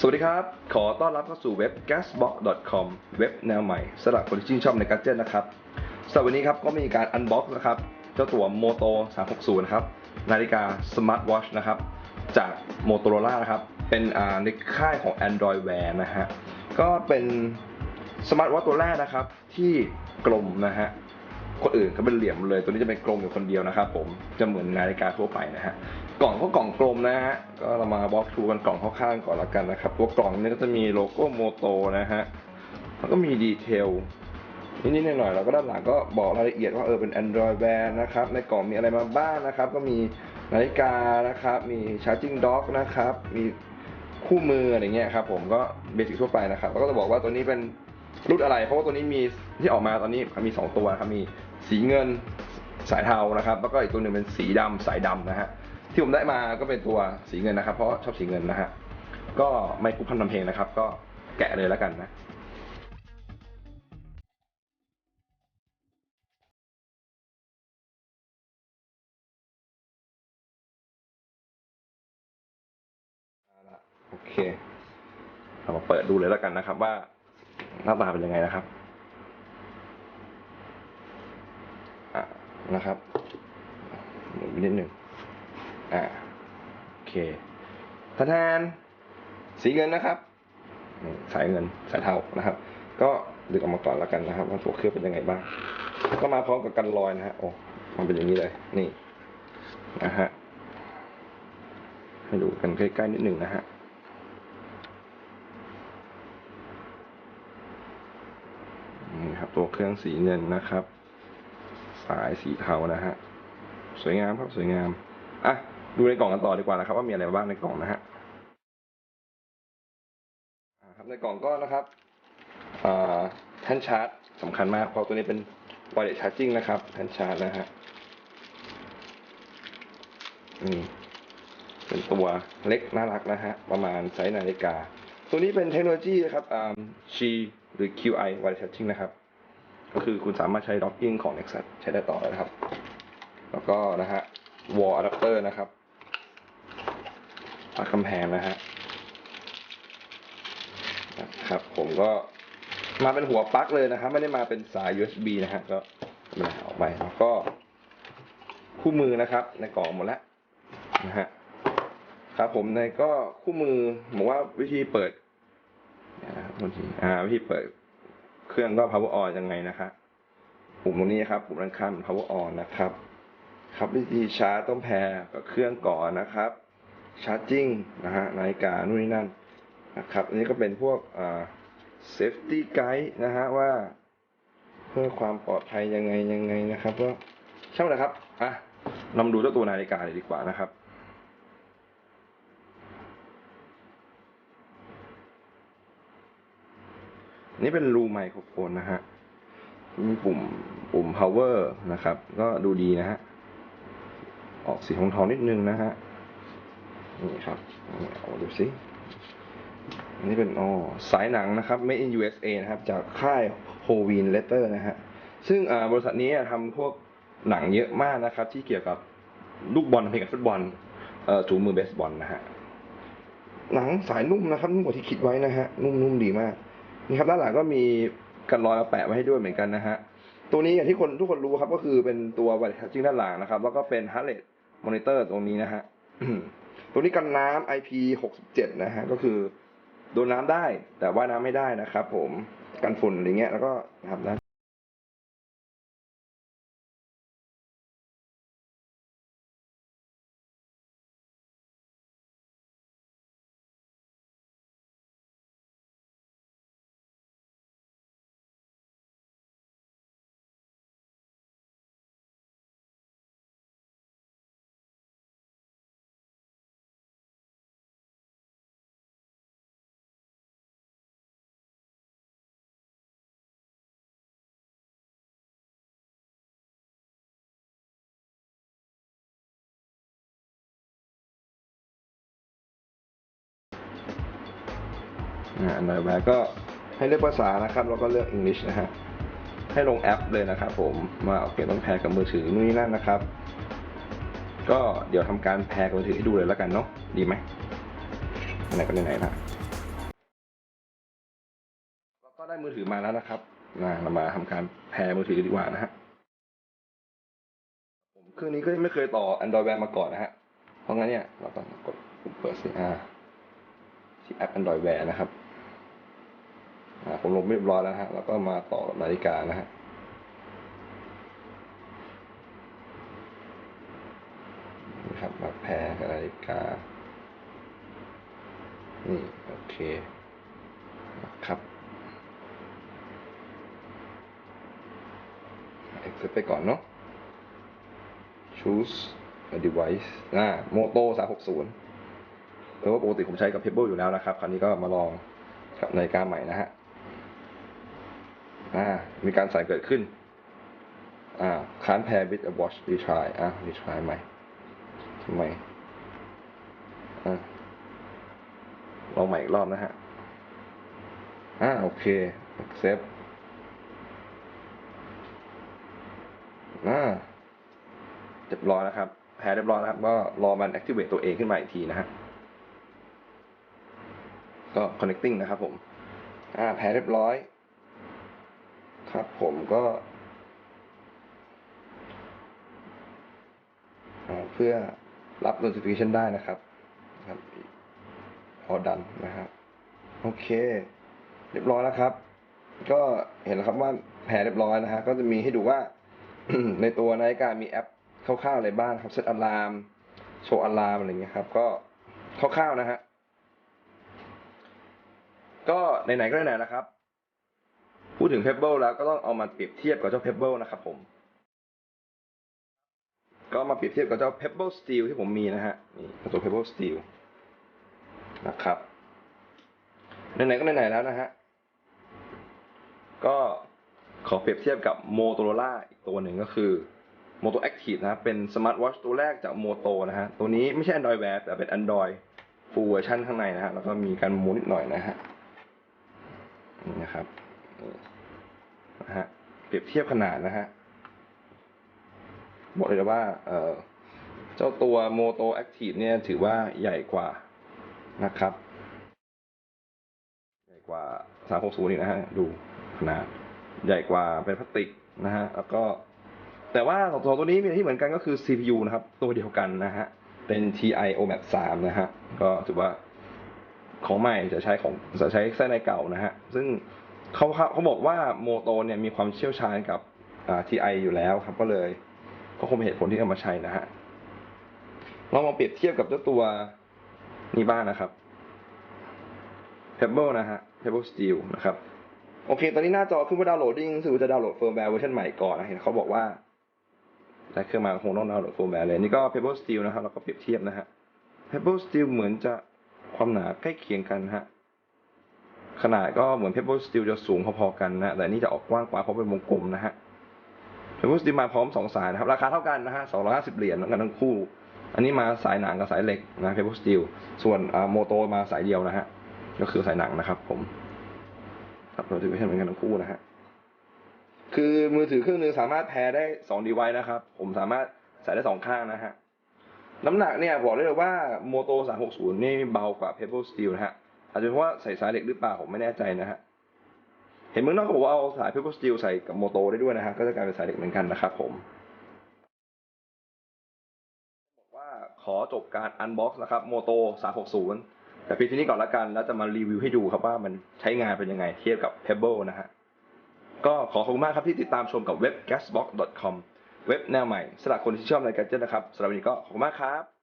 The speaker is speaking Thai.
สวัสดีครับ ขอต้อนรับเข้าสู่เว็บ gasbox.com เว็บแนวใหม่สำหรับคนที่ชื่นชอบในกัจเจตนะครับสำหรับวันนี้ครับก็มีการอันบ็อกนะครับ เจ้าตัว Moto 360 นะครับ นาฬิกาสมาร์ทวอชนะครับ จาก Motorola นะครับ เป็นในค่ายของ Android Wear นะฮะ ก็เป็นสมาร์ทวอชตัวแรกนะครับ ที่กลมนะฮะ คนอื่นก็เป็นเหลี่ยมเลย ตัวนี้จะเป็นกลมอยู่คนเดียวนะครับผมจะเหมือนนาฬิกาทั่วไปนะฮะกล่องก็กล่องกลมนะฮะก็เรามาบล็อกทูกันกล่องข้างๆก่อนละกันนะครับ ตัวกล่องนี้ก็จะมีโลโก้โมโตนะฮะแล้วก็มีดีเทลนิดๆหน่อยๆแล้วก็ด้านหลังก็บอกรายละเอียดว่าเออเป็น Android Wear นะครับในกล่องมีอะไรมาบ้างนะครับ ก็มีนาฬิกานะครับ มี Charging Dock นะครับ มีคู่มืออะไรเงี้ยครับผมก็เบสิกทั่วไปนะครับแล้วก็จะบอกว่าตัวนี้เป็นรุ่นอะไร เพราะว่าตัวนี้มีที่ออกมาตอนนี้มี 2 ตัวครับมี สีเงินสายเทานะครับ แล้วก็อีกตัวหนึ่งเป็นสีดำสายดำนะฮะที่ผมได้มาก็เป็นตัวสีเงินนะครับ เพราะชอบสีเงินนะฮะก็ไม่คุกพันทำเพลงนะครับ ก็แกะเลยแล้วกันนะโอเค เรามาเปิดดูเลยแล้วกันนะครับ ว่าหน้าตาเป็นยังไงนะครับอะ นะครับหมุนไปนิดหนึ่งอ่าโอเคทแทนสีเงินนะครับ สายเงินสายเทานะครับ ก็ดึงออกมาก่อนแล้วกันนะครับ ว่าตัวเครื่องเป็นยังไงบ้าง ก็มาพร้อมกับกันรอยนะฮะโอ้มันเป็นอย่างนี้เลยนี่นะฮะให้ดูกันใกล้ๆนิดหนึ่งนะฮะนี่ครับตัวเครื่องสีเงินนะครับ สายสีเทานะฮะ สวยงามครับสวยงาม อะ ดูในกล่องกันต่อดีกว่านะครับ ว่ามีอะไรบ้างในกล่องนะฮะครับในกล่องก็นะครับอ่าแท่นชาร์จสำคัญมาก เพราะตัวนี้เป็น wireless charging นะครับแท่นชาร์จนะฮะอืมเป็นตัวเล็กน่ารักนะฮะ ประมาณไซส์นาฬิกา ตัวนี้เป็นเทคโนโลยีนะครับอ่า G หรือ QI Wireless Charging นะครับ ก็คือคุณสามารถใช้ Docking ของ Nexus ใช้ได้ต่อเลยนะครับ แล้วก็นะฮะ Wall Adapter นะครับปากกำแพงนะฮะนะครับ ผมก็มาเป็นหัวปลั๊กเลยนะครับ ไม่ได้มาเป็นสาย USB นะฮะก็มาออกไปแล้วก็ คู่มือนะครับ ในกล่องหมดแล้วนะฮะครับผมในก็คู่มือบอกว่าวิธีเปิดนะครับบางทีอ่าวิธีเปิด เครื่องก็ power on ยังไงนะครับปุ่มตรงนี้ครับ ปุ่มด้านข้างเป็น power on นะครับ ครับวิธีชาร์จต้องแพรกับเครื่องก่อนนะครับชาร์จิ่งนะฮะนาฬิกานู่นนี่นั่นนะครับ อันนี้ก็เป็นพวกอ่า safety guide นะฮะว่า เพื่อความปลอดภัยยังไงยังไงนะครับ ก็ช่างมันะครับอะเรามาดูเจ้าตัวนาฬิกาเลยดีกว่านะครับ นี่เป็นรูไมโครโฟนนะฮะมีปุ่มปุ่ม power นะครับ ก็ดูดีนะฮะ ออกสีทองทองๆนิดนึงนะฮะ นี่ครับนี่เอาดูสิอันนี้เป็นอ๋อสายหนังนะครับ made in USA นะครับ จากค่าย h o v i n Letter นะฮะ ซึ่งบริษัทนี้ทำพวกหนังเยอะมากนะครับ ที่เกี่ยวกับลูกบอลเพลงกับฟุตบอลเอ่อถูมือเบสบอลนะฮะ หนังสายนุ่มนะครับนุ่มกว่าที่คิดไว้นะฮะ นุ่มๆดีมาก นี่ครับด้านหลังก็มีกันรอยมาแปะไว้ให้ด้วยเหมือนกันนะฮะตัวนี้อย่างที่คนทุกคนรู้ครับก็คือเป็นตัววัดจริงด้านหลังนะครับแล้วก็เป็นฮาร์เรตมอนิเตอร์ตรงนี้นะฮะตัวนี้กันน้ำ IP 67 นะฮะก็คือโดนน้ำได้แต่ว่าน้ำไม่ได้นะครับผมกันฝุ่นอะไรเงี้ยแล้วก็นะครับนะ อันดับแรกก็ให้เลือกภาษานะครับ แล้วก็เลือก English นะฮะ ให้ลงแอปเลยนะครับผม มาโอเคต้องแพร์กับมือถือนู่นนี่นั่นนะครับ ก็เดี๋ยวทำการแพร์กับมือถือให้ดูเลยแล้วกันเนาะ ดีไหมไหนก็ไหนๆละมือถือมาแล้วนะครับนะเรามาทำการแพร์มือถือดีกว่านะฮะ ผมเครื่องนี้ก็ไม่เคยต่อ Android Wear มาก่อนนะฮะ เพราะงั้นเนี่ยเราต้องกดปุ่มเปิดสิอ่าที่แอป Android Wear นะครับ ผมลงเรียบร้อยแล้วฮะแล้วก็มาต่อนาฬิกานะฮะนี่ครับมาแพรกับนาฬิกา นี่โอเคครับ accept ไปก่อนเนาะ choose a device อ่า Moto 360เพราะว่าปกติผมใช้กับ Pebble อยู่แล้วนะครับ คราวนี้ก็มาลองกับนาฬิกาใหม่นะฮะ อ่ามีการใส่นเกิดขึ้นอ่า can't pair with a watch retry อะ retry ใหม่ทำไมอ่าลองใหม่อีกรอบนะฮะอ่าโอเค accept อ่าเรียบร้อยแล้วครับแพ้เรียบร้อยแล้วครับ ก็รอมัน activate ตัวเองขึ้นมาอีกทีนะฮะ ก็ connecting นะครับผม อ่า แพ้เรียบร้อย ครับผมก็เพื่อรับ notification ได้นะครับครับพอดันนะครับโอเค เรียบร้อยแล้วครับ ก็เห็นแล้วครับว่าแพ้เรียบร้อยนะฮะก็จะมีให้ดูว่าในตัวนาฬิกามีแอปคร่าวๆอะไรบ้างครับเซตอะลามโชว์อะลามอะไรเงี้ยครับ ก็คร่าวๆนะฮะก็ไหนๆก็ไหนๆนะครับ พูดถึง Pebble แล้วก็ต้องเอามาเปรียบเทียบกับเจ้า Pebble นะครับผม ก็มาเปรียบเทียบกับเจ้า Pebble Steel ที่ผมมีนะฮะ นี่ตัว Pebble Steel นะครับ ไหนๆก็ไหนๆแล้วนะฮะ ก็ขอเปรียบเทียบกับ Motorola อีกตัวหนึ่งก็คือ Moto Active นะเป็นสมาร์ทวอชตัวแรกจาก Moto นะฮะ ตัวนี้ไม่ใช่ Android Wear แต่เป็น Android Full Version ข้างในนะฮะ แล้วก็มีการหมุนนิดหน่อยนะฮะ นี่นะครับ นะฮะเปรียบเทียบขนาดนะฮะบอกเลยว่าเอ่อเจ้าตัว Moto Active เนี่ยถือว่าใหญ่กว่านะครับ ใหญ่กว่า 360 อีกนะฮะ ดูขนาดใหญ่กว่าเป็นพลาสติกนะฮะ แล้วก็แต่ว่าสองตัวตัวนี้มีอะไรที่เหมือนกันก็คือ CPU นะครับ ตัวเดียวกันนะฮะ เป็น TI OMAP 3นะฮะ ก็ถือว่าของใหม่จะใช้ของจะใช้ไส้ในเก่านะฮะ ซึ่ง เขาเขาบอกว่าโมโตเนี่ยมีความเชี่ยวชาญกับอ่า TI อยู่แล้วครับ ก็เลยก็คงเป็นเหตุผลที่เอามาใช้นะฮะเรามาเปรียบเทียบกับเจ้าตัวนี้บ้างนะครับ Pebble นะฮะ Pebble Steel นะครับ โอเค ตอนนี้หน้าจอขึ้นว่าดาวน์โหลดดิ้งรู้สึกว่าจะดาวน์โหลดเฟิร์มแวร์เวอร์ชันใหม่ก่อนนะเห็นเขาบอกว่าได้เครื่องมาคงต้องดาวน์โหลดเฟิร์มแวร์เลย นี่ก็ Pebble Steel นะครับ แล้วก็เปรียบเทียบนะฮะ Pebble Steel เหมือนจะความหนาใกล้เคียงกันฮะ ขนาดก็เหมือน Pebble Steel จะสูงพอๆกันนะ แต่นี่จะออกกว้างกว่าเพราะเป็นวงกลมนะฮะ Pebble Steel มาพร้อมสองสายนะครับ ราคาเท่ากันนะฮะ250เหรียญเหมือนกันทั้งคู่ อันนี้มาสายหนังกับสายเหล็กนะ Pebble Steel ส่วนโมโตมาสายเดียวนะฮะ ก็คือสายหนังนะครับ ผมครับเราถือไม่ใช่เหมือนกันทั้งคู่นะฮะ คือมือถือเครื่องหนึงสามารถแพรได้สองดีไวนะครับ ผมสามารถใส่ได้สองข้างนะฮะ น้ำหนักเนี่ยบอกได้เลยว่าโมโต360 นี่เบากว่า Pebble Steel นะฮะ อาจจะเพราะว่าใส่สายเหล็กหรือเปล่าผมไม่แน่ใจนะฮะเห็นเมืองนอกเขาบอกว่าเอาสาย Pebble Steel ใส่กับโมโตได้ด้วยนะฮะก็จะกลายเป็นสายเหล็กเหมือนกันนะครับผมบอกว่าขอจบการอันบ็อกซ์นะครับโมโต360 แต่เพียงที่นี้ก่อนละกัน แล้วจะมารีวิวให้ดูครับว่ามันใช้งานเป็นยังไงเทียบกับ Pebble นะฮะก็ขอขอบคุณมากครับที่ติดตามชมกับเว็บ gasbox.com เว็บแนวใหม่สำหรับคนที่ชอบใน gadget นะครับสำหรับวันนี้ก็ขอบคุณมากครับ